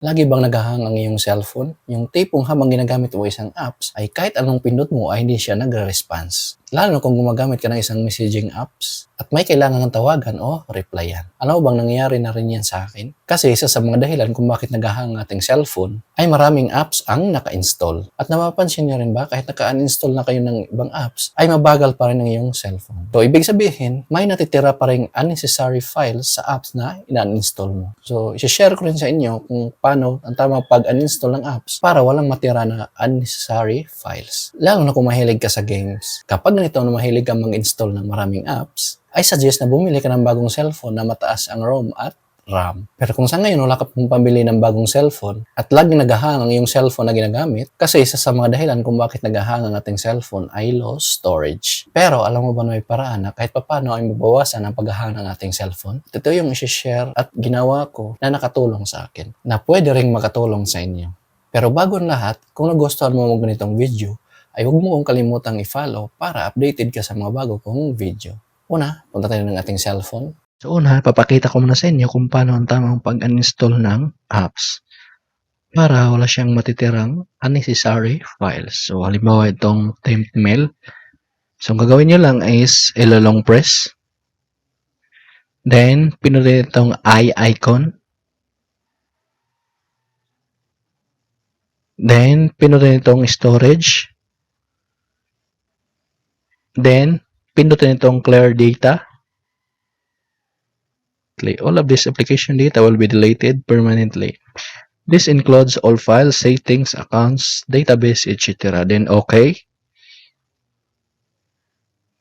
Lagi bang nagahang ang iyong cellphone? Yung tipong habang ginagamit mo isang apps ay kahit anong pindot mo ay hindi siya nagre-response. Lalo kung gumagamit ka ng isang messaging apps at may kailangan ng tawagan o replyan. Mo bang nangyayari na rin yan sa akin? Kasi isa sa mga dahilan kung bakit nagahang ang ating cellphone ay maraming apps ang naka-install. At napapansin niyo rin ba kahit naka-uninstall na kayo ng ibang apps ay mabagal pa rin ang iyong cellphone. So ibig sabihin may natitira pa rin unnecessary files sa apps na ina-uninstall mo. So i-share ko rin sa inyo kung paano ang tamang pag-uninstall ng apps para walang matira na unnecessary files. Lalo na kung mahilig ka sa games. Kapag ganito na mahilig ka mag-install ng maraming apps, ay suggest na bumili ka ng bagong cellphone na mataas ang ROM at RAM. Pero kung sa ngayon wala ka pong pambili ng bagong cellphone at laging nagahang ang iyong cellphone na ginagamit, kasi isa sa mga dahilan kung bakit nagahang ang ating cellphone ay low storage. Pero alam mo ba na may paraan na kahit papano ay mabawasan ang paghahang ng ating cellphone? Ito yung isi-share at ginawa ko na nakatulong sa akin, na pwede ring makatulong sa inyo. Pero bago lahat, kung nagustuhan mo mag ganitong video, ay huwag mo kong kalimutang i-follow para updated ka sa mga bago kong video. Una, punta tayo ng ating cellphone. So una, papakita ko muna sa inyo kung paano ang tamang pag-uninstall ng apps para wala siyang matitirang unnecessary files. So halimbawa itong temp mail. So ang gagawin nyo lang is ilalong press. Then, pinutin itong I icon. Then, pinutin itong storage. Then, pindutin itong clear data. All of this application data will be deleted permanently. This includes all files, settings, accounts, database, etc. Then, okay.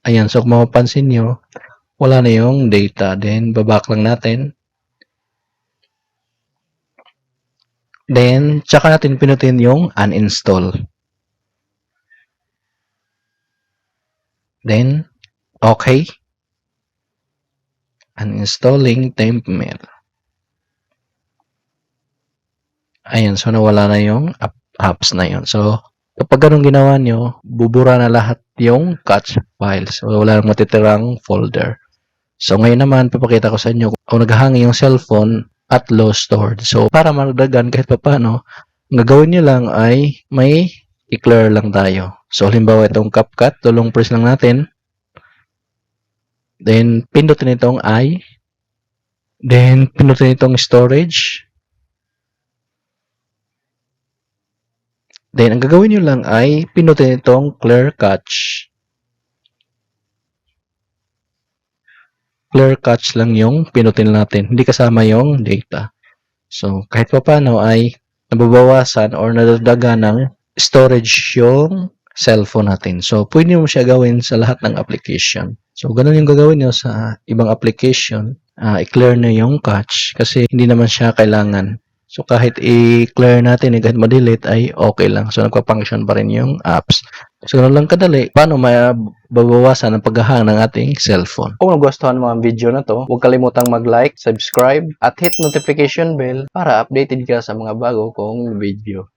Ayan, so kung mapapansin nyo, wala na yung data. Then, babak lang natin. Then, tsaka natin pinutin yung uninstall. Then, okay. Uninstalling temp mail. Ayan, so nawala na yung app, apps na yun. So, kapag ganun ginawa nyo, bubura na lahat yung catch files. So, wala nang matitirang folder. So, ngayon naman, papakita ko sa inyo kung naghahang yung cellphone at low stored. So, para magdagan kahit papano, ang gagawin nyo lang ay may i-clear lang tayo. So, halimbawa itong CapCut, tulong press lang natin. Then, pindutin itong I. Then, pindutin itong storage. Then, ang gagawin nyo lang ay pindutin itong clear cache. Clear cache lang yung pinutin natin. Hindi kasama yung data. So, kahit pa paano ay nababawasan or nadagdaga ng storage yung cellphone natin. So, pwede mo siya gawin sa lahat ng application. So, ganun yung gagawin nyo sa ibang application. Ah, i-clear na yung cache kasi hindi naman siya kailangan. So, kahit i-clear natin, eh, kahit ma-delete ay okay lang. So, nagpa-function pa rin yung apps. So, ganun lang kadali. Paano mababawasan ang paghahang ng ating cellphone? Kung nagustuhan mo ang video na to, huwag kalimutang mag-like, subscribe, at hit notification bell para updated ka sa mga bago kong video.